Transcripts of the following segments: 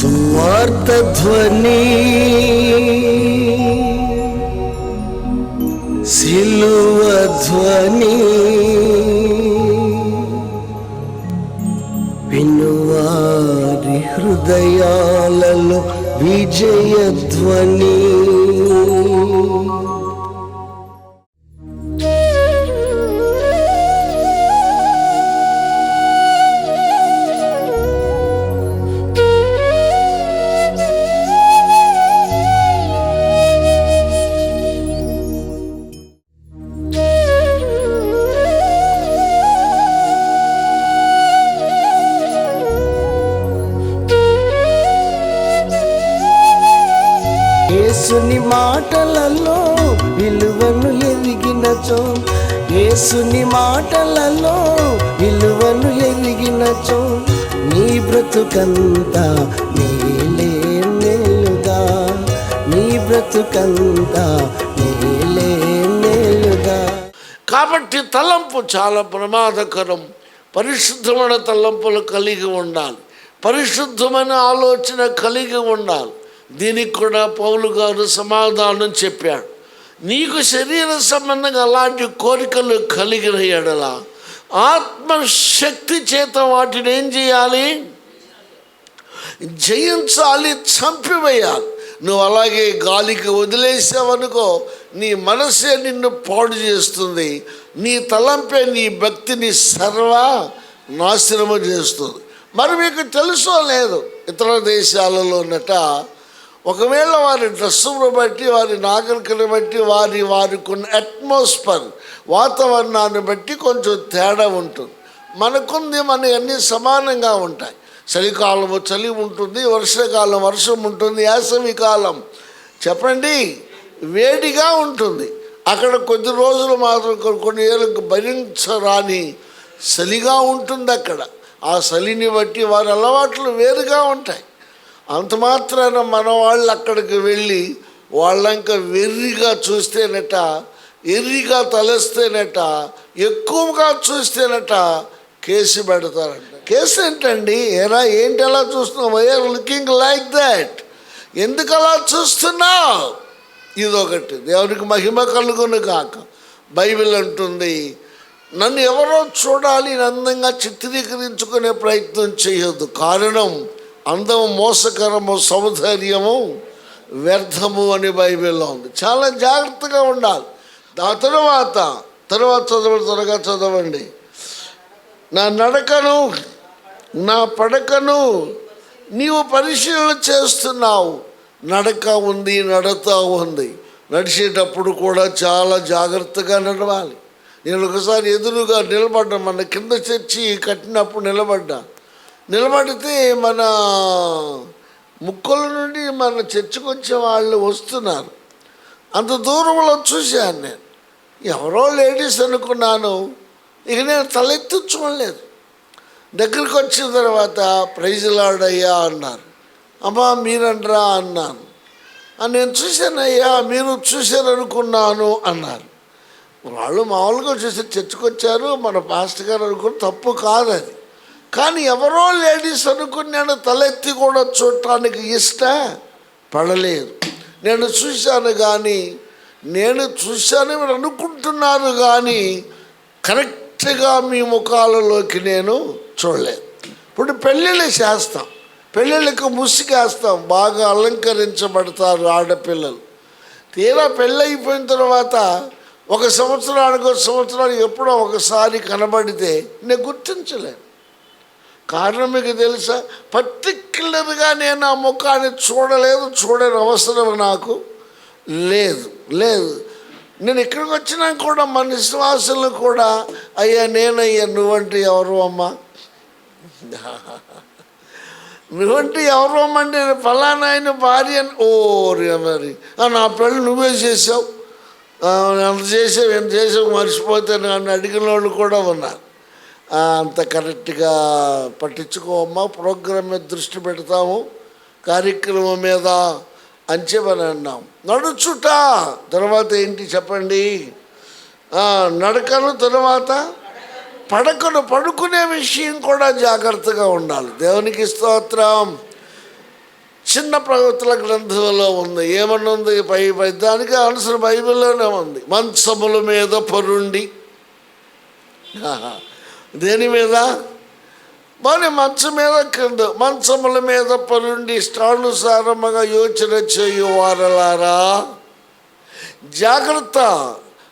సువార్త ధ్వని సిలువ ధ్వని వినువారి హృదయాలలో విజయ ధ్వని యేసుని మాటలలో విలువను ఎదిగినచో యేసుని మాటలలో విలువను ఎదిగినచో నీ బ్రతుకంతా నీలే నేలుగా నీ బ్రతుకంతా నీలే నేలుగా కాబట్టి తలంపు చాలా ప్రమాదకరం. పరిశుద్ధమైన తలంపులు కలిగి ఉండాలి. పరిశుద్ధమైన ఆలోచన కలిగి ఉండాలి. దీనికి కూడా పౌలు గారు సమాధానం చెప్పాడు. నీకు శరీర సంబంధంగా అలాంటి కోరికలు కలిగిన ఎడలా ఆత్మశక్తి చేత వాటిని ఏం చేయాలి? జయించాలి చంపివేయాలి. నువ్వు అలాగే గాలికి వదిలేసావనుకో నీ మనసే నిన్ను పాడు చేస్తుంది. నీ తలంపే నీ భక్తిని సర్వ నాశనము చేస్తుంది. మరి మీకు తెలుసో లేదు? ఇతర దేశాలలో ఉన్నట ఒకవేళ వారి డ్రెస్సును బట్టి వారి నాగరికను బట్టి వారి వారికి ఉన్న అట్మాస్ఫియర్ వాతావరణాన్ని బట్టి కొంచెం తేడా ఉంటుంది. మనకుంది మన అన్నీ సమానంగా ఉంటాయి. చలికాలము చలి ఉంటుంది వర్షాకాలం వర్షం ఉంటుంది యాసవి కాలం. చెప్పండి? వేడిగా ఉంటుంది. అక్కడ కొద్ది రోజులు మాత్రం కొన్ని ఏళ్ళకు భరించరాని చలిగా ఉంటుంది అక్కడ. ఆ చలిని బట్టి వారి అలవాట్లు వేరుగా ఉంటాయి. అంత మాత్రాన మన వాళ్ళు అక్కడికి వెళ్ళి వాళ్ళంక వెర్రిగా చూస్తేనట ఎర్రిగా తలస్తేనట ఎక్కువగా చూస్తేనట కేసు పెడతారంట. కేసు ఏంటండి? ఎరా ఏంటి అలా చూస్తున్నావు వైఆర్ లుకింగ్ లైక్ దాట్ ఎందుకు అలా చూస్తున్నావు? ఇదొకటి. దేవునికి మహిమ కలుగును కాక బైబిల్ అంటుంది నన్ను ఎవరో చూడాలి అందంగా చిత్రీకరించుకునే ప్రయత్నం చేయొద్దు. కారణం అందము మోసకరము సౌందర్యము వ్యర్థము అని బైబిల్లో ఉంది. చాలా జాగ్రత్తగా ఉండాలి. ఆ తరువాత తర్వాత చదవండి త్వరగా చదవండి. నా నడకను నా పడకను నీవు పరిశీలన చేస్తున్నావు. నడక ఉంది నడతా ఉంది. నడిచేటప్పుడు కూడా చాలా జాగ్రత్తగా నడవాలి. నేను ఒకసారి ఎదురుగా నిలబడ్డా మన కింద చర్చి కట్టినప్పుడు నిలబడ్డా. నిలబడితే మన ముక్కల నుండి మన చర్చకు వచ్చే వాళ్ళు వస్తున్నారు. అంత దూరంలో చూశాను నేను. ఎవరో లేడీస్ అనుకున్నాను. ఇక నేను తలెత్తి చూడలేదు దగ్గరికి వచ్చిన తర్వాత ప్రైజులాడయ్యా అన్నారు. అమ్మా మీరండ్రా అన్నాను. "ఆ, నేను చూశానయ్యా మీరు చూశారనుకున్నాను అన్నారు. వాళ్ళు మామూలుగా చూసి చర్చకు వచ్చారు మన పాస్టర్ గారు అనుకుని తప్పు కాదు అది కానీ ఎవరో లేడీస్ అనుకుని నేను తలెత్తి కూడా చూడటానికి ఇష్ట పడలేదు. నేను చూశాను కానీ నేను చూశాను మీరు అనుకుంటున్నారు కానీ కరెక్ట్గా మీ ముఖాలలోకి నేను చూడలేదు. ఇప్పుడు పెళ్ళిళ్ళు చేస్తాం. పెళ్ళిళ్ళకు ముసుగేస్తాం బాగా అలంకరించబడతారు ఆడపిల్లలు. తీరా పెళ్ళైపోయిన తర్వాత ఒక సంవత్సరానికి ఒక సంవత్సరానికి ఎప్పుడో ఒకసారి కనబడితే నేను గుర్తించలేను. కారణం మీకు తెలుసా? పర్టిక్యులర్గా నేను ఆ ముఖాన్ని చూడలేదు చూడని అవసరం నాకు లేదు లేదు. నేను ఇక్కడికి వచ్చినా కూడా మన విశ్వాసులను కూడా అయ్యా నేనయ్యా నువ్వంటే ఎవరు అమ్మా? నువ్వంటే ఎవరు అమ్మ? నేను ఫలానా ఆయన భార్య ఓ రే మరి నా పెళ్ళి నువ్వే చేసావు. ఎంత చేసావు ఎంత చేసావు మర్చిపోతే నన్ను అడిగిన వాళ్ళు కూడా ఉన్నారు. అంత కరెక్ట్గా పట్టించుకోమ్మా ప్రోగ్రామ్ మీద దృష్టి పెడతాము కార్యక్రమం మీద అని చెప్పని అన్నాం. నడుచుట! తర్వాత ఏంటి చెప్పండి? నడకను తర్వాత పడకను పడుకునే విషయం కూడా జాగ్రత్తగా ఉండాలి. దేవునికి స్తోత్రం. చిన్న ప్రవక్తల గ్రంథంలో ఉంది. ఏమన్నా ఉంది పై పై దానికి ఆన్సర్ బైబిల్లోనే ఉంది. మంచముల మీద పరుండి. దేని మీద? మరి మంచం మీద కింద మంచముల మీద పరుండి ఇష్టానుసారముగా యోచన చేయువారలారా జాగ్రత్త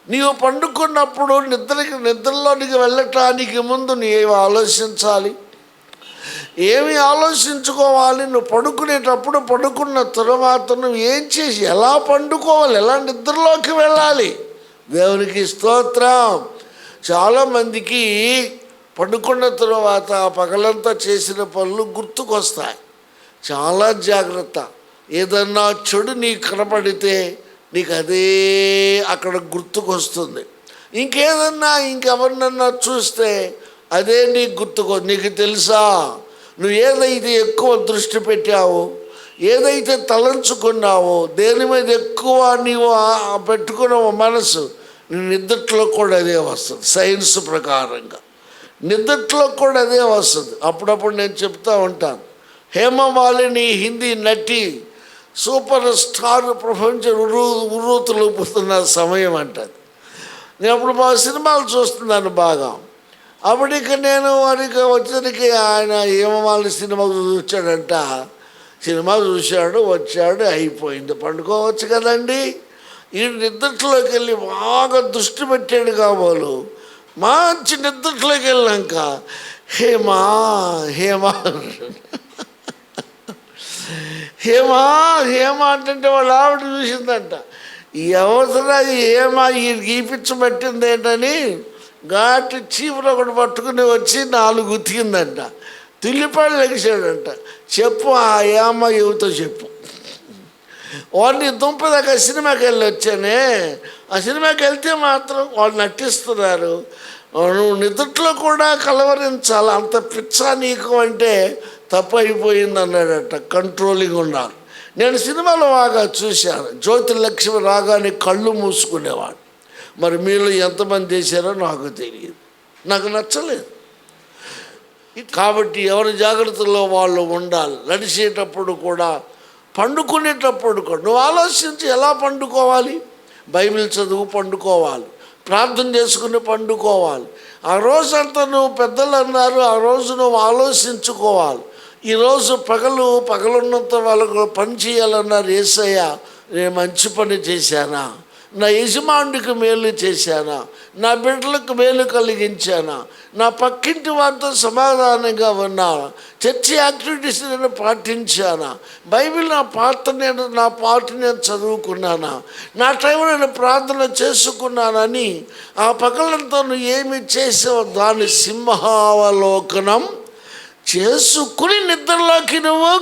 నీవు పండుకున్నప్పుడు నిద్రకి నిద్రలోనికి వెళ్ళటానికి ముందు నీవు ఆలోచించాలి. ఏమి ఆలోచించుకోవాలి? నువ్వు పడుకునేటప్పుడు పడుకున్న తరువాత నువ్వు ఏం చేసి ఎలా పండుకోవాలి? ఎలా నిద్రలోకి వెళ్ళాలి? దేవునికి స్తోత్రం. చాలామందికి పడుకున్న తర్వాత ఆ పగలంతా చేసిన పనులు గుర్తుకొస్తాయి. చాలా జాగ్రత్త. ఏదన్నా చెడు నీకు కనపడితే నీకు అదే అక్కడ గుర్తుకొస్తుంది. ఇంకేదన్నా ఇంకెవరినన్నా చూస్తే అదే నీకు గుర్తుకొ నీకు తెలుసా? నువ్వు ఏదైతే ఎక్కువ దృష్టి పెట్టావో ఏదైతే తలంచుకున్నావో దేని మీద ఎక్కువ నీవు ఆ- పెట్టుకున్నావో మనసు నీ నిద్రలో కూడా అదే వస్తుంది. సైన్స్ ప్రకారంగా. నిద్రలో కూడా అదే వస్తుంది. అప్పుడప్పుడు నేను చెప్తూ ఉంటాను. హేమమాలిని హిందీ నటి సూపర్ స్టార్ ప్రపంచ ఉరు ఉర్రూతులుపుతున్న సమయం అంటది. నేను అప్పుడు మా సినిమాలు చూస్తున్నాను బాగా. అప్పటికి నేను వారికి వచ్చరికి ఆయన హేమమాలిని సినిమా చూచాడంట సినిమా చూశాడు వచ్చాడు అయిపోయింది. పండుకోవచ్చు కదండి. ఈ నిద్రలోకి వెళ్ళి బాగా దృష్టి పెట్టాడు కాబోలు మంచి నిద్రలోకి వెళ్ళాక హేమా హేమా హేమా హేమా అంటే వాళ్ళ ఆవిడ చూసిందంట. ఈ ఏమా ఈ గీపించబట్టింది ఏంటని ఘాటి చీపులు ఒకటి పట్టుకుని వచ్చి నాలుగు ఉతికిందంట. తిల్లిపాడు లెగిసాడంట చెప్పు ఆ ఏమ యువతో చెప్పు. వాడిని దుంపదాకా సినిమాకి వెళ్ళి వచ్చానే ఆ సినిమాకి వెళ్తే మాత్రం వాళ్ళు నటిస్తున్నారు. నువ్వు నిదుట్లో కూడా కలవరించాలి. అంత పిచ్చ నీకు అంటే తప్పు అయిపోయింది అన్నాడట కంట్రోలింగ్ ఉన్నారు. నేను సినిమాలో బాగా చూశాను. జ్యోతిలక్ష్మి రాగానే కళ్ళు మూసుకునేవాడు. మరి మీలో ఎంతమంది చేశారో నాకు తెలియదు. నాకు నచ్చలేదు. కాబట్టి ఎవరి జాగ్రత్తలో వాళ్ళు ఉండాలి. నడిచేటప్పుడు కూడా పండుకునేటప్పుడు కూడా. నువ్వు ఆలోచించి ఎలా పండుకోవాలి? బైబిల్ చదువు పండుకోవాలి. ప్రార్థన చేసుకుని పండుకోవాలి. ఆ రోజంతా నువ్వు పెద్దలు అన్నారు ఆ రోజు నువ్వు ఆలోచించుకోవాలి. ఈరోజు పగలు పగలున్నంత వాళ్ళకు పని చేయాలన్నారు ఏసయ్య నేను మంచి పని చేశానా? నా యజమానుడికి మేలు చేశానా? నా బిడ్డలకు మేలు కలిగించానా? నా పక్కింటి వారితో సమాధానంగా ఉన్నానా చర్చి యాక్టివిటీస్ నేను పాటించానా? బైబిల్ నా పాత్ర నేను నా పాట నేను చదువుకున్నానా? నా టైం నేను ప్రార్థన చేసుకున్నానని ఆ పగలంతా నువ్వు ఏమి చేసావు దాని సింహావలోకనం చేసుకుని నిద్రలోకి నువ్వు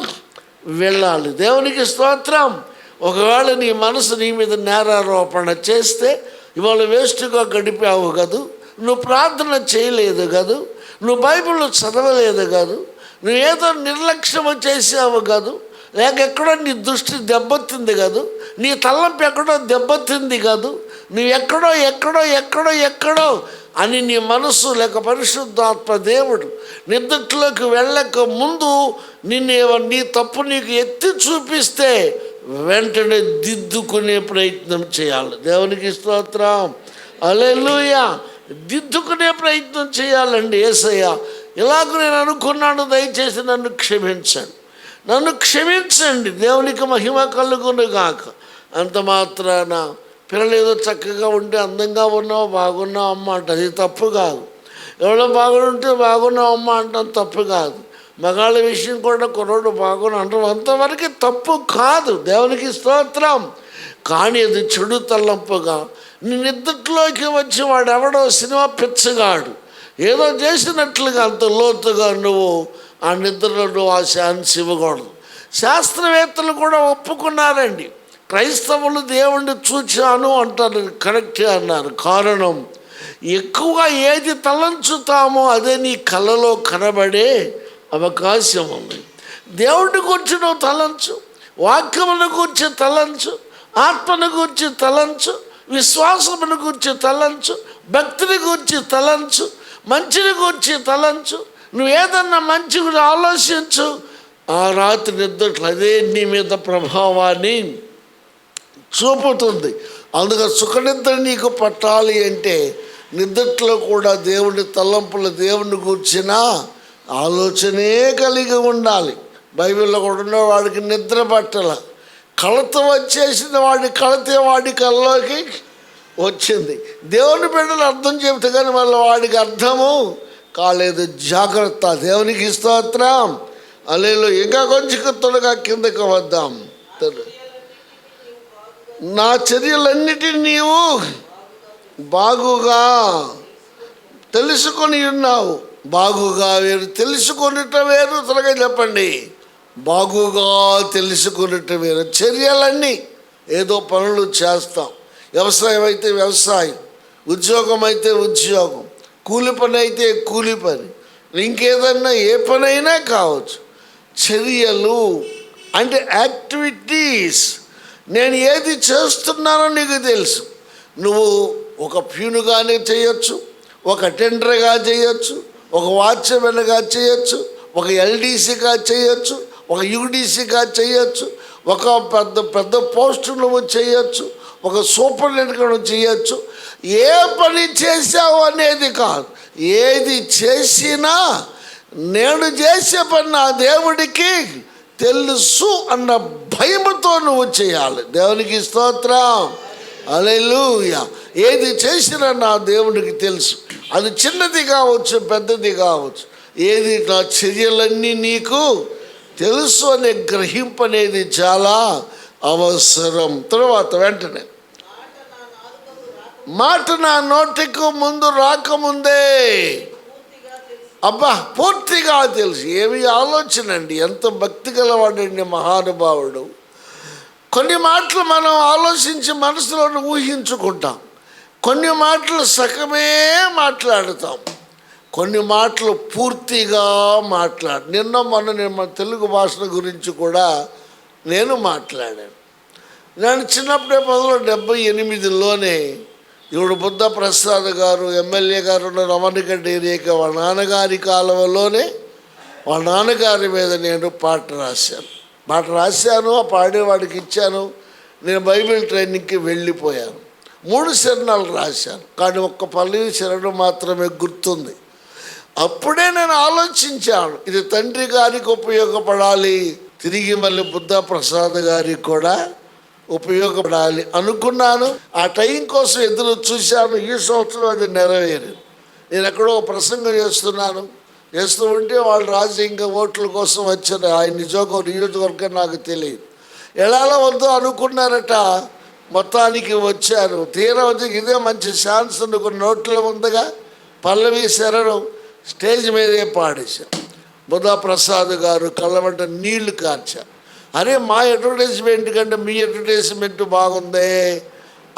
వెళ్ళాలి. దేవునికి స్తోత్రం. ఒకవేళ నీ మనసు నీ మీద నేరారోపణ చేస్తే ఇవాళ వేస్ట్గా గడిపావు కదూ నువ్వు ప్రార్థన చేయలేదు కాదు నువ్వు బైబిల్ చదవలేదు కాదు నువ్వు ఏదో నిర్లక్ష్యం చేసావు కాదు లేక ఎక్కడో నీ దృష్టి దెబ్బతింది కాదు నీ తలంపు ఎక్కడో దెబ్బతింది కాదు నువ్వు ఎక్కడో ఎక్కడో ఎక్కడో ఎక్కడో అని నీ మనస్సు లేక పరిశుద్ధాత్మ దేవుడు నిద్రలోకి వెళ్ళక ముందు నిన్ను నీ తప్పు నీకు ఎత్తి చూపిస్తే వెంటనే దిద్దుకునే ప్రయత్నం చేయాలి. దేవునికి స్తోత్రం. అలెలుయా దిద్దుకునే ప్రయత్నం చేయాలండి ఏసయ్య. ఇలాగ నేను అనుకున్నాను దయచేసి నన్ను క్షమించండి. నన్ను క్షమించండి. దేవునికి మహిమ కలుగును గాక అంత మాత్రాన పిల్లలు ఏదో చక్కగా ఉంటే అందంగా ఉన్నావు బాగున్నావు అమ్మ అంట. అది తప్పు కాదు. ఎవడో బాగుంటే బాగున్నావు అమ్మ అంటాం తప్పు కాదు. మగాళ్ళ విషయం కూడా కుర్రోడు బాగున్నా అంటాం అంతవరకు తప్పు కాదు. దేవునికి స్తోత్రం. కానీ అది చెడు తల్లంపుగా నీ నిద్రలోకి వచ్చి వాడు ఎవడో సినిమా పిచ్చగాడు. ఏదో చేసినట్లుగా అంత లోతుగా నువ్వు ఆ నిద్రలో నువ్వు ఆ ఛాన్స్ ఇవ్వకూడదు. శాస్త్రవేత్తలు కూడా ఒప్పుకున్నారండి. క్రైస్తవులు దేవుణ్ణి చూచాను అంటారు. కరెక్టే అన్నారు. కారణం ఎక్కువగా ఏది తలంచుతామో అదే నీ కళలో కనబడే అవకాశం ఉంది. దేవుడిని గురించి నువ్వు తలంచు వాక్యమును గురించి తలంచు ఆత్మను గురించి తలంచు విశ్వాసమును గురించి తలంచు భక్తిని గురించి తలంచు మంచిని గురించి తలంచు నువ్వు ఏదన్నా మంచి గురించి ఆలోచించు. ఆ రాత్రి నిద్రట్లు అదే నీ మీద ప్రభావాన్ని చూపుతుంది. అందుకే సుఖనిద్ర నీకు పట్టాలి అంటే నిద్రట్లో కూడా దేవుని తలంపుల దేవుని గూర్చినా ఆలోచనే కలిగి ఉండాలి. బైబిల్లో కూడా ఉన్న వాడికి నిద్ర పట్టల. కలత వచ్చేసిన వాడి కలతే వాడి కల్లోకి వచ్చింది. దేవుని బిడ్డలు అర్థం చెబితే కానీ మళ్ళీ వాడికి అర్థము కాలేదు. జాగ్రత్త. దేవునికి స్తోత్రం. అలేలో ఇంకా కొంచెం త్వరగా కిందకి వద్దాం. నా చర్యలన్నిటిని నీవు బాగుగా తెలుసుకొని ఉన్నావు. బాగుగా వేరు తెలుసుకొనిట వేరు త్వరగా చెప్పండి. బాగుగా తెలుసుకొనిట వేరు. చర్యలన్నీ ఏదో పనులు చేస్తాం. వ్యవసాయం అయితే వ్యవసాయం ఉద్యోగం అయితే ఉద్యోగం కూలి పని అయితే కూలి పని ఇంకేదన్నా ఏ పనైనా కావచ్చు. చర్యలు అంటే యాక్టివిటీస్. నేను ఏది చేస్తున్నానో నీకు తెలుసు. నువ్వు ఒక ప్యూనుగానే చేయొచ్చు ఒక టెండర్గా చేయొచ్చు ఒక వాచ్మెన్గా చేయొచ్చు ఒక ఎల్డీసీగా చేయొచ్చు ఒక యూడీసీగా చేయొచ్చు ఒక పెద్ద పెద్ద పోస్టులు నువ్వు చేయొచ్చు ఒక సూపరింటెండెంట్గా చేయొచ్చు. ఏ పని చేసావు అనేది కాదు. ఏది చేసినా నేను చేసే పని నా దేవుడికి తెలుసు అన్న భయముతో నువ్వు చేయాలి. దేవునికి స్తోత్రం. అలెలుయ ఏది చేసినా నా దేవుడికి తెలుసు. అది చిన్నది కావచ్చు పెద్దది కావచ్చు. ఏది నా చర్యలన్నీ నీకు తెలుసు అనే గ్రహింపు అనేది చాలా అవసరం. తర్వాత వెంటనే. మాట నా నోటికి ముందు రాకముందే. అబ్బా పూర్తిగా తెలుసు. ఏమి ఆలోచన అండి? ఎంత భక్తి గలవాడండి మహానుభావుడు. కొన్ని మాటలు మనం ఆలోచించి మనసులో ఊహించుకుంటాం. కొన్ని మాటలు సగమే మాట్లాడుతాం. కొన్ని మాటలు పూర్తిగా మాట్లాడు నిన్న మొన్న నేను మన తెలుగు భాషను గురించి కూడా నేను మాట్లాడాను. నేను చిన్నప్పుడే పదవులు డెబ్బై ఎనిమిదిలోనే ఇప్పుడు బుద్ధ ప్రసాద్ గారు ఎమ్మెల్యే గారు ఉన్న రమణగడ్డ ఏరియాకి వాళ్ళ నాన్నగారి కాలువలోనే వాళ్ళ నాన్నగారి మీద నేను పాట రాశాను. పాట రాశాను ఆ పాడేవాడికి ఇచ్చాను. నేను బైబిల్ ట్రైనింగ్కి వెళ్ళిపోయాను. మూడు శరణాలు రాశాను కానీ ఒక్క పల్లవి శరణం మాత్రమే గుర్తుంది. అప్పుడే నేను ఆలోచించాను ఇది తండ్రి గారికి ఉపయోగపడాలి తిరిగి మళ్ళీ బుద్ధ ప్రసాద్ గారికి కూడా ఉపయోగపడాలి అనుకున్నాను. ఆ టైం కోసం ఎదురు చూశాను ఈ సంవత్సరం అది నెరవేరు నేను ఎక్కడో ప్రసంగం చేస్తున్నాను చేస్తూ ఉంటే వాళ్ళు రాజ్యాంగ ఓట్ల కోసం వచ్చారు ఆయన నిజోగం నియోజకవర్గం నాకు తెలియదు. ఎలాలో వద్దో అనుకున్నారట మొత్తానికి వచ్చారు. తీరా ఇదే మంచి ఛాన్స్ అనుకున్న నోట్లో ఉందిగా పల్లవి శరణం స్టేజ్ మీదే పాడేశారు. బుధా ప్రసాద్ గారు కళ్ళమంట నీళ్ళు కార్చారు. అరే మా అడ్వర్టైజ్మెంట్ కంటే మీ అడ్వర్టైజ్మెంట్ బాగుందే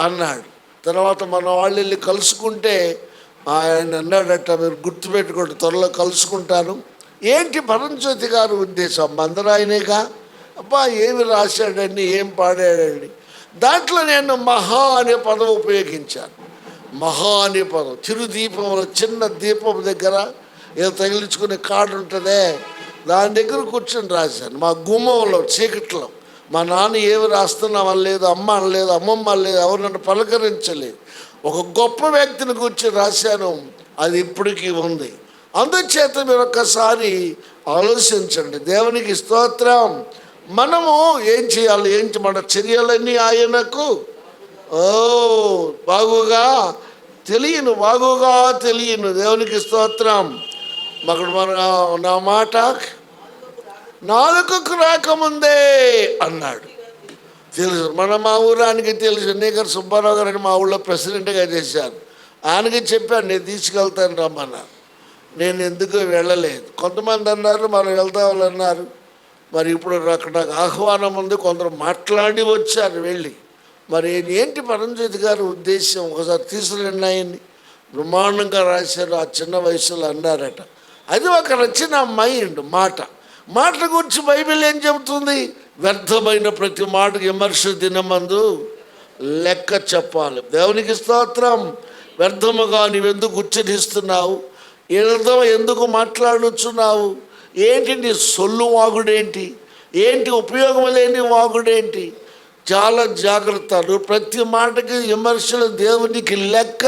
అన్నాడు. తర్వాత మన వాళ్ళు వెళ్ళి కలుసుకుంటే ఆయన అన్నాడట మీరు గుర్తుపెట్టుకోండి త్వరలో కలుసుకుంటాను. ఏంటి పరంజ్యోతి గారు ఉద్దేశం? అందరూ ఆయనేగా అబ్బా ఏమి రాశాడండి? ఏం పాడాడండి? దాంట్లో నేను మహా అనే పదం ఉపయోగించాను. మహా అనే పదం. చిరు దీపంలో చిన్న దీపం దగ్గర ఏదో తగిలించుకునే కాడు ఉంటుందే. దాని దగ్గర కూర్చొని రాశాను. మా గుమ్మంలో చీకట్లో. మా నాన్న ఏమి రాస్తున్నా లేదు అమ్మ అనలేదు అమ్మమ్మ అనలేదు ఎవరు నన్ను పలకరించలేదు. ఒక గొప్ప వ్యక్తిని కూర్చొని రాశాను. అది ఇప్పటికీ ఉంది. అందుచేత మీరు ఒక్కసారి ఆలోచించండి. దేవునికి స్తోత్రం. మనము ఏం చేయాలి? ఏం మన చర్యలన్నీ ఆయనకు. ఓ బాగుగా తెలియను బాగుగా తెలియను. దేవునికి స్తోత్రం. మాకు మన నా మాట నాలుగుకు రాకముందే అన్నాడు. తెలుసు మన మా ఊరానికి తెలుసు నీకర్ సుబ్బారావు గారిని మా ఊళ్ళో ప్రెసిడెంట్గా చేశాను ఆయనకి చెప్పాను నేను తీసుకెళ్తాను రమ్మన్నా నేను ఎందుకు వెళ్ళలేదు? కొంతమంది అన్నారు మనం వెళ్తామన్నారు మరి ఇప్పుడు అక్కడ నాకు ఆహ్వానం ఉంది కొందరు మాట్లాడి వచ్చారు వెళ్ళి. మరి ఏంటి పరంజ్యోతి గారి ఉద్దేశం ఒకసారి తీసుకురండి ఆయన్ని. బ్రహ్మాండంగా రాశారు ఆ చిన్న వయసులో అన్నారట. అది ఒక రచన మైండ్ మాట. మాటల గురించి బైబిల్ ఏం చెబుతుంది? వ్యర్థమైన ప్రతి మాటకు విమర్శ దినమందు లెక్క చెప్పాలి. దేవునికి స్తోత్రం. వ్యర్థముగా నీవెందుకు ఉచ్చరిస్తున్నావు? వ్యర్థం ఎందుకు మాట్లాడుచున్నావు? ఏంటి నీ సొల్లు వాగుడేంటి? ఏంటి ఉపయోగం లేని వాగుడేంటి? చాలా జాగ్రత్త. నువ్వు ప్రతి మాటకి విమర్శలు దేవునికి లెక్క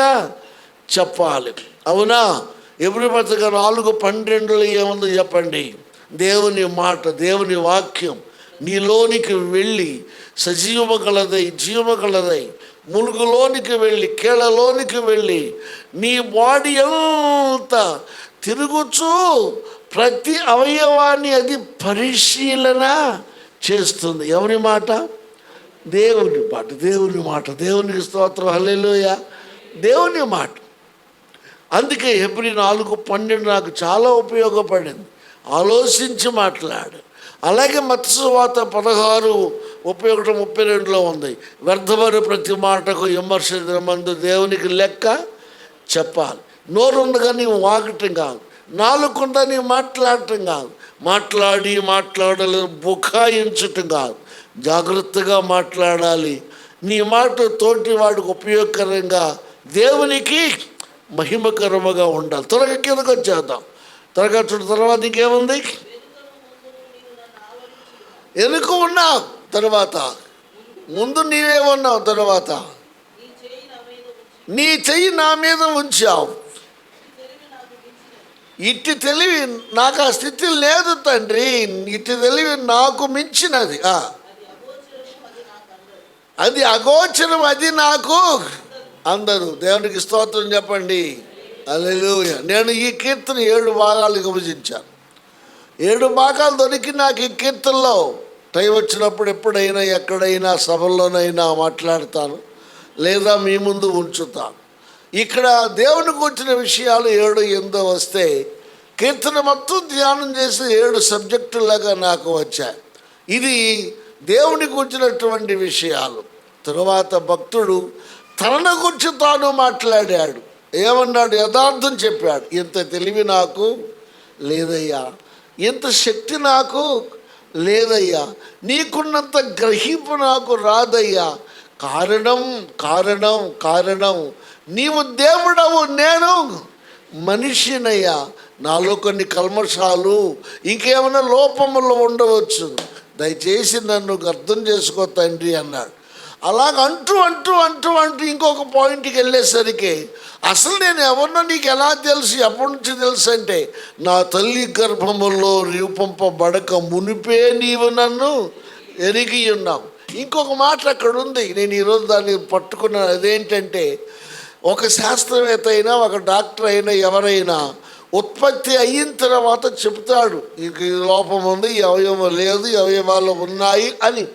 చెప్పాలి. అవునా? ఎప్పుడు పత్రిక నాలుగు పన్నెండులో ఏముందో చెప్పండి. దేవుని మాట దేవుని వాక్యం నీలోనికి వెళ్ళి సజీవ కలదై జీవ కలదై ములుగులోనికి వెళ్ళి కీళ్ళలోనికి వెళ్ళి నీ బాడీ అంతా తిరుగుచూ ప్రతి అవయవాన్ని అది పరిశీలన చేస్తుంది. ఎవరి మాట? దేవుని మాట. దేవుని మాట. దేవునికి స్తోత్రం. హలేలోయ దేవుని మాట. అందుకే ఎబ్రి నాలుగు పన్నెండు నాకు చాలా ఉపయోగపడింది. ఆలోచించి మాట్లాడు. అలాగే మత్స్యవాత పదహారు ముప్పై ఒకటి ముప్పై రెండులో ఉంది. వ్యర్థమైన ప్రతి మాటకు విమర్శించిన మందు దేవునికి లెక్క చెప్పాలి. నోరుండగా నీవు వాగటం కాదు. నాలుగుండా మాట్లాడటం కాదు. మాట్లాడి మాట్లాడలేదు బుఖాయించటం కాదు. జాగ్రత్తగా మాట్లాడాలి. నీ మాట తోటి వాడికి ఉపయోగకరంగా దేవునికి మహిమకరముగా ఉండాలి. త్వరగా కిందకు వచ్చేద్దాం. త్వరగా చూడు తర్వాత ఇంకేముంది? వెనుక ఉన్నావు తర్వాత. ముందు నీవే ఉన్నావు తర్వాత. నీ చెయ్యి నా మీద ఉంచావు. ఇట్టి తెలివి నాకు ఆ స్థితి లేదు తండ్రి. ఇట్టి తెలివి నాకు మించినది. అది అగోచరం అది నాకు అందరు దేవునికి స్తోత్రం చెప్పండి. అల్లెలూయ నేను ఈ కీర్తన ఏడు భాగాలు విభజించాను. ఏడు భాగాలు దొరికి నాకు ఈ కీర్తనలో టైం వచ్చినప్పుడు ఎప్పుడైనా ఎక్కడైనా సభల్లోనైనా మాట్లాడతాను. లేదా మీ ముందు ఉంచుతాను. ఇక్కడ దేవుని కూర్చిన విషయాలు ఏడు ఎందో వస్తే కీర్తన మొత్తం ధ్యానం చేసి ఏడు సబ్జెక్టులాగా నాకు వచ్చాయి. ఇది దేవుని కూర్చున్నటువంటి విషయాలు. తరువాత భక్తుడు తనను గురించి తాను మాట్లాడాడు. ఏమన్నాడు? యథార్థం చెప్పాడు. ఇంత తెలివి నాకు లేదయ్యా. ఇంత శక్తి నాకు లేదయ్యా. నీకున్నంత గ్రహింపు నాకు రాదయ్యా. కారణం కారణం కారణం. నీవు దేవుడవు నేను మనిషినయ్యా. నాలో కొన్ని కల్మషాలు ఇంకేమైనా లోపములు ఉండవచ్చు. దయచేసి నన్ను అర్థం చేసుకో తండ్రి అన్నాడు. అలాగ అంటూ అంటూ అంటూ అంటూ ఇంకొక పాయింట్కి వెళ్ళేసరికి అసలు నేను ఎవరినో నీకు ఎలా తెలుసు ఎప్పటి నుంచి తెలుసు అంటే నా తల్లి గర్భములో రూపంపబడక మునిపే నీవు నన్ను ఎరిగి ఉన్నావు. ఇంకొక మాట అక్కడ ఉంది. నేను ఈరోజు దాన్ని పట్టుకున్నాను. అదేంటంటే ఒక శాస్త్రవేత్త అయినా ఒక డాక్టర్ అయినా ఎవరైనా ఉత్పత్తి అయిన తర్వాత చెప్తాడు ఇంక ఈ లోపం ఉంది ఈ అవయవం లేదు అవయవాలు ఉన్నాయి అని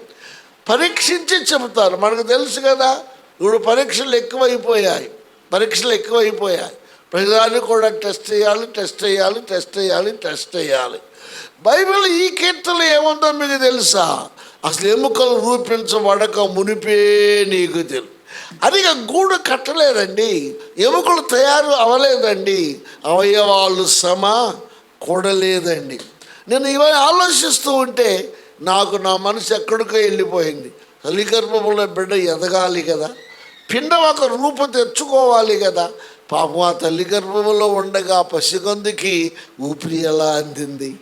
పరీక్షించి చెబుతారు. మనకు తెలుసు కదా ఇప్పుడు పరీక్షలు ఎక్కువైపోయాయి పరీక్షలు ఎక్కువైపోయాయి. ప్రతిదాన్ని కూడా టెస్ట్ చేయాలి టెస్ట్ చేయాలి టెస్ట్ చేయాలి టెస్ట్ చేయాలి. బైబిల్ ఈ కీర్తనలు ఏముందో మీకు తెలుసా? అసలు ఎముకలు రూపించబడక మునిపే నీకు తెలుసు. అది ఇక గూడు కట్టలేదండి. ఎముకలు తయారు అవ్వలేదండి అవయవాలు సమ కూడలేదండి. నేను ఇవన్నీ ఆలోచిస్తూ ఉంటే నాకు నా మనసు ఎక్కడికో వెళ్ళిపోయింది. తల్లిగర్భంలో బిడ్డ ఎదగాలి కదా. పిండం ఒక రూపు తెచ్చుకోవాలి కదా. పాపం ఆ తల్లి గర్భంలో ఉండగా పసిగొందుకి ఊపిరి ఎలా అందింది?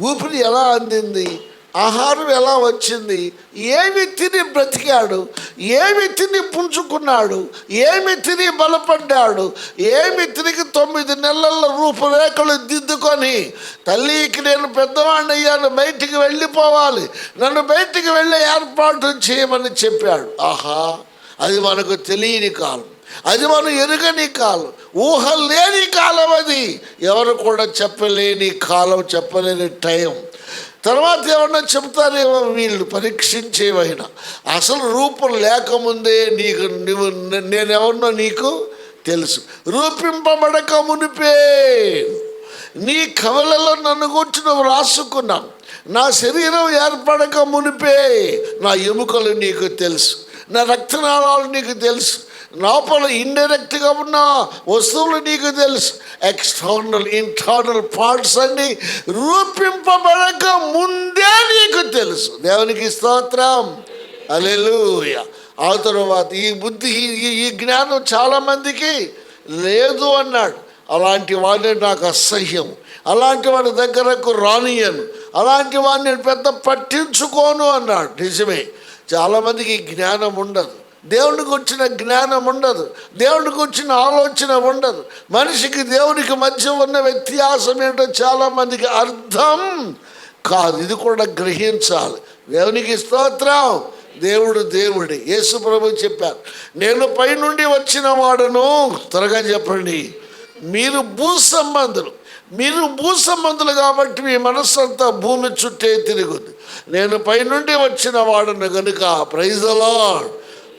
ఊపిరి ఎలా అందింది? ఆహారం ఎలా వచ్చింది? ఏమి తిని బ్రతికాడు? ఏమి తిని పుంజుకున్నాడు? ఏమి తిని బలపడ్డాడు? ఏమి తిరిగి తొమ్మిది నెలల రూపురేఖలు దిద్దుకొని తల్లికి నేను పెద్దవాడిని అయ్యాను బయటికి వెళ్ళిపోవాలి. నన్ను బయటికి వెళ్ళే ఏర్పాటు చేయమని చెప్పాడు. ఆహా అది మనకు తెలియని కాలం. అది మనం ఎరుగని కాలం. ఊహ లేని కాలం అది. ఎవరు కూడా చెప్పలేని కాలం చెప్పలేని టైం. తర్వాత ఏమన్నా చెప్తారేమో వీళ్ళు పరీక్షించేవైనా. అసలు రూపం లేకముందే నీకు నువ్వు నేనెవరినో నీకు తెలుసు. రూపింపబడక మునిపే. నీ కవలలో నన్ను గురించి నువ్వు రాసుకున్నావు. నా శరీరం ఏర్పడక మునిపే. నా ఎముకలు నీకు తెలుసు. నా రక్తనాళాలు నీకు తెలుసు. లోపల ఇండైరెక్ట్గా ఉన్న వస్తువులు నీకు తెలుసు. ఎక్స్టర్నల్ ఇంటర్నల్ పార్ట్స్ అన్ని రూపింపబడక ముందే నీకు తెలుసు. దేవునికి స్తోత్రం. అలెలుయ ఆ తర్వాత ఈ బుద్ధి ఈ- జ్ఞానం చాలామందికి లేదు అన్నాడు. అలాంటి వాడిని నాకు అసహ్యం. అలాంటి వాడి దగ్గరకు రానియను. అలాంటి వాడిని నేను పెద్ద పట్టించుకోను అన్నాడు. నిజమే. చాలామందికి జ్ఞానం ఉండదు. దేవునికి వచ్చిన జ్ఞానం ఉండదు. దేవునికి వచ్చిన ఆలోచన ఉండదు. మనిషికి దేవునికి మధ్య ఉన్న వ్యత్యాసం ఏంటో చాలామందికి అర్థం కాదు. ఇది కూడా గ్రహించాలి. దేవునికి స్తోత్రం. దేవుడు దేవుడి. యేసు ప్రభు చెప్పారు నేను పైనుండి వచ్చిన వాడును త్వరగా చెప్పండి. మీరు భూ సంబంధులు మీరు భూ సంబంధులు కాబట్టి మీ మనస్సు అంతా భూమి చుట్టే తిరుగుద్ది. నేను పైనుండి వచ్చిన వాడును గనుక ప్రైజలాడ్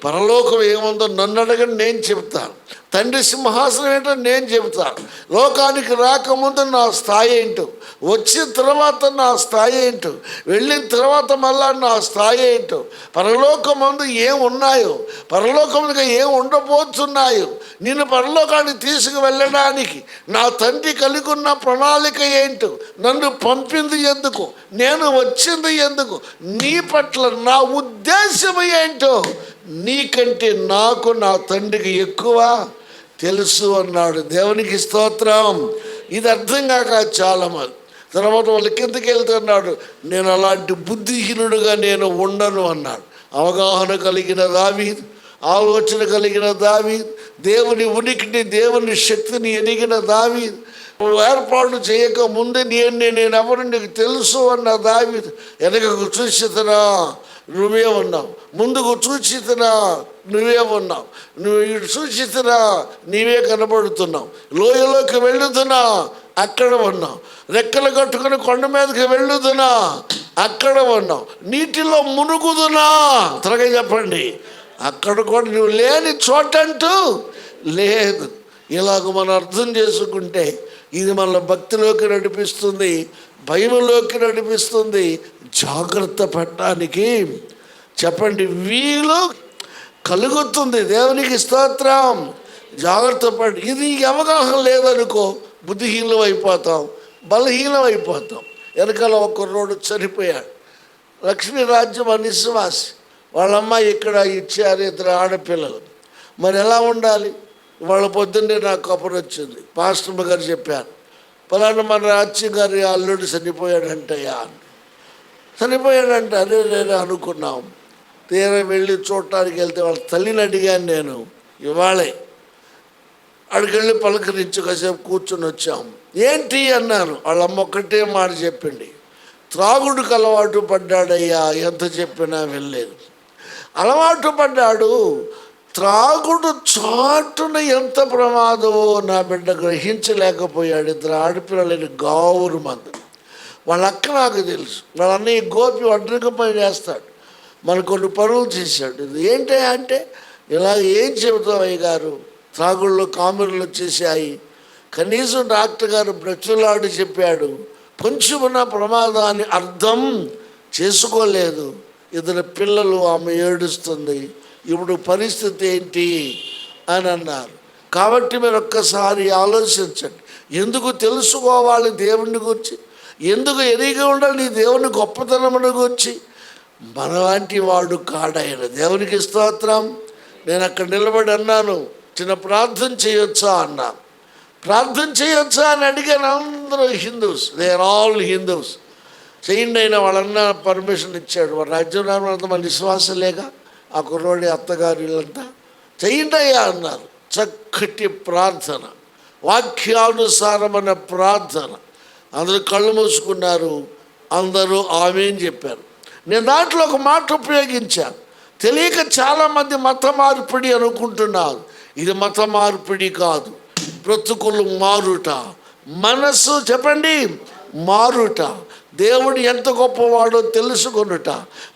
పరలోకం ఏముందో నన్ను అడగని నేను చెప్తాను తండ్రి సింహాసనం ఏంటో నేను చెబుతాను. లోకానికి రాకముందు నా స్థాయి ఏంటో వచ్చిన తర్వాత నా స్థాయి ఏంటో వెళ్ళిన తర్వాత మళ్ళా నా స్థాయి ఏంటో పరలోకం ముందు ఏం ఉన్నాయో పరలోకములుగా ఏం ఉండబోతున్నాయో నిన్ను పరలోకానికి తీసుకువెళ్ళడానికి నా తండ్రి కలిగి ఉన్న ప్రణాళిక ఏంటో నన్ను పంపింది ఎందుకు? నేను వచ్చింది ఎందుకు? నీ పట్ల నా ఉద్దేశం ఏంటో నీకంటే నాకు నా తండ్రికి ఎక్కువ తెలుసు అన్నాడు. దేవునికి స్తోత్రం. ఇది అర్థం కాక చాలా తర్వాత వాళ్ళ కిందకి వెళ్తున్నాడు నేను అలాంటి బుద్ధిహీనుడుగా నేను ఉండను అన్నాడు. అవగాహన కలిగిన దావి ఆలోచన కలిగిన దావి దేవుని ఉనికిని దేవుని శక్తిని ఎదిగిన దావి ఏర్పాటు చేయక ముందే నేను నేను ఎవరు నీకు తెలుసు అన్న దావి వెనకకు చూసితనా? నువ్వే ఉన్నావు. ముందుకు చూచితనా నువ్వే ఉన్నావు. నువ్వు ఇటు నీవే కనబడుతున్నావు. లోయలోకి వెళ్ళుతున్నా అక్కడ ఉన్నావు. రెక్కలు కట్టుకుని కొండ మీదకి వెళ్ళుతున్నా అక్కడ ఉన్నావు. నీటిలో మునుగుదునా త్వరగా చెప్పండి. అక్కడ కూడా నువ్వు లేని చోటంటూ లేదు. ఇలాగ మనం అర్థం చేసుకుంటే ఇది మన భక్తిలోకి నడిపిస్తుంది. భయంలోకి నడిపిస్తుంది. జాగ్రత్త పడటానికి చెప్పండి వీలు కలుగుతుంది. దేవునికి స్తోత్రం. జాగ్రత్త పడి ఇది అవగాహన లేదనుకో బుద్ధిహీనం అయిపోతాం బలహీనం అయిపోతాం. వెనకాల ఒక రోడ్డు చనిపోయాడు. లక్ష్మీ రాజ్యం అనిశ్వాసి. వాళ్ళ ఇక్కడ ఇచ్చారు ఇద్దరు ఆడపిల్లలు. మరి ఎలా ఉండాలి? వాళ్ళ పొద్దున్నే నాకు కబురు వచ్చింది. పాస్టమ్ గారు చెప్పారు. పలానా మన రాజ్యం గారి అల్లుడు చనిపోయాడంటయ్యా. చనిపోయాడంట అదే నేను అనుకున్నాం. తీరా వెళ్ళి చూడటానికి వెళ్తే వాళ్ళ తల్లిని అడిగాను నేను ఇవాళే. అక్కడికెళ్ళి పలకరించి కాసేపు కూర్చొని వచ్చాం. ఏంటి అన్నారు. వాళ్ళమ్మ ఒక్కటే మాట చెప్పింది. త్రాగుడుకు అలవాటు పడ్డాడయ్యా ఎంత చెప్పినా వెళ్ళలేదు అలవాటు పడ్డాడు. త్రాగుడు చాటున ఎంత ప్రమాదమో నా బిడ్డ గ్రహించలేకపోయాడు. ఇద్దరు ఆడపిల్లలేని గావురు మంది. వాళ్ళ అక్క నాకు తెలుసు. వాళ్ళ గోపి ఒంటరిగా పని చేస్తాడు. మన కొన్ని పనులు చేశాడు. ఇది ఏంటి అంటే ఇలా ఏం చెబుతాం అయ్య గారు త్రాగుళ్ళు కామెడీలు వచ్చేసాయి. కనీసం డాక్టర్ గారు బ్రతులాడు చెప్పాడు. కొంచెమున్న ప్రమాదాన్ని అర్థం చేసుకోలేదు. ఇద్దరు పిల్లలు ఆమె ఏడుస్తుంది. ఇప్పుడు పరిస్థితి ఏంటి అని అన్నారు. కాబట్టి మీరు ఒక్కసారి ఆలోచించండి. ఎందుకు తెలుసుకోవాలి దేవుని గురించి? ఎందుకు ఎరిగి ఉండాలి ఈ దేవుని గొప్పతనమును గురించి? మనలాంటి వాడు కాడాయన దేవునికి స్తోత్రం. నేను అక్కడ నిలబడి అన్నాను చిన్న ప్రార్థన చేయొచ్చా అన్నాను ప్రార్థన చేయొచ్చా అని అడిగాను అందరూ Hindus. They are all Hindus చేయండి అయినా వాళ్ళన్న పర్మిషన్ ఇచ్చాడు. వాళ్ళ రాజ్యం అంత మన విశ్వాసం లేక ఆ కుర్రోడి అత్తగారు వీళ్ళంతా చెయ్యండియా అన్నారు. చక్కటి ప్రార్థన వాక్యానుసారమైన ప్రార్థన. అందరూ కళ్ళు మూసుకున్నారు. అందరూ ఆమె అని చెప్పారు. నేను దాంట్లో ఒక మాట ఉపయోగించాను. తెలియక చాలామంది మత మార్పిడి అనుకుంటున్నారు. ఇది మత మార్పిడి కాదు. బ్రతుకులు మారుట. మనస్సు చెప్పండి మారుట. దేవుడు ఎంత గొప్పవాడో తెలుసుకొనుట.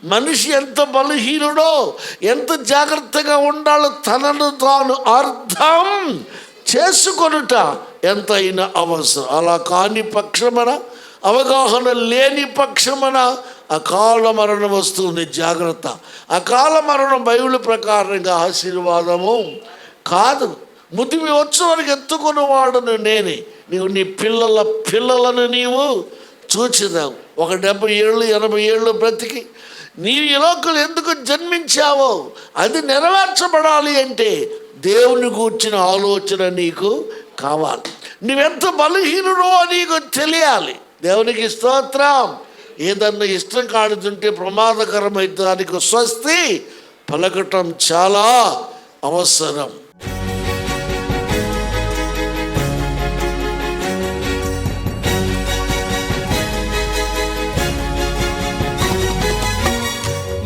మనిషి ఎంత బలహీనుడో ఎంత జాగ్రత్తగా ఉండాలో తనను తాను అర్థం చేసుకొనుట ఎంతైనా అవసరం. అలా కాని పక్షమన అవగాహన లేని పక్షమన అకాల మరణం వస్తుంది జాగ్రత్త. అకాల మరణం బైబిల్ ప్రకారంగా ఆశీర్వాదము కాదు. ముదిమి వచ్చేవారికి ఎత్తుకున్న వాడును నేనే. నీవు నీ పిల్లల పిల్లలను నీవు చూచిదావు ఒక డెబ్బై ఏళ్ళు ఎనభై ఏళ్ళు బ్రతికి నీవు ఈ లోకలు ఎందుకు జన్మించావో అది నెరవేర్చబడాలి అంటే దేవుని కూర్చిన ఆలోచన నీకు కావాలి. నువ్వెంత బలహీనుడో నీకు తెలియాలి. దేవునికి స్తోత్రం. ఏదన్నా ఇష్టం కాడుతుంటే ప్రమాదకరమైతే దానికి స్వస్తి పలకటం చాలా అవసరం.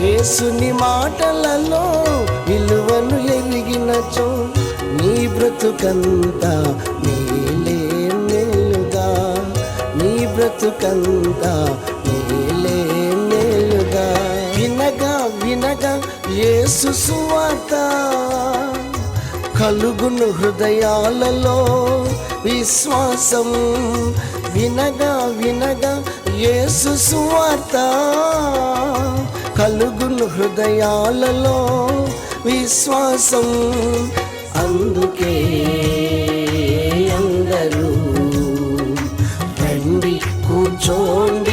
యేసుని మాటలలో విలువను ఎరిగినచో నీ బ్రతుకంతా మేలే మేలుగా. నీ బ్రతుకంతా మేలే మేలుగా. వినగా వినగా యేసు సువార్త. కలుగును హృదయాలలో విశ్వాసం. వినగా వినగా యేసు సువార్త. కలుగును హృదయాలలో విశ్వాసం. అందుకే అందరూ రండి కూర్చోండి.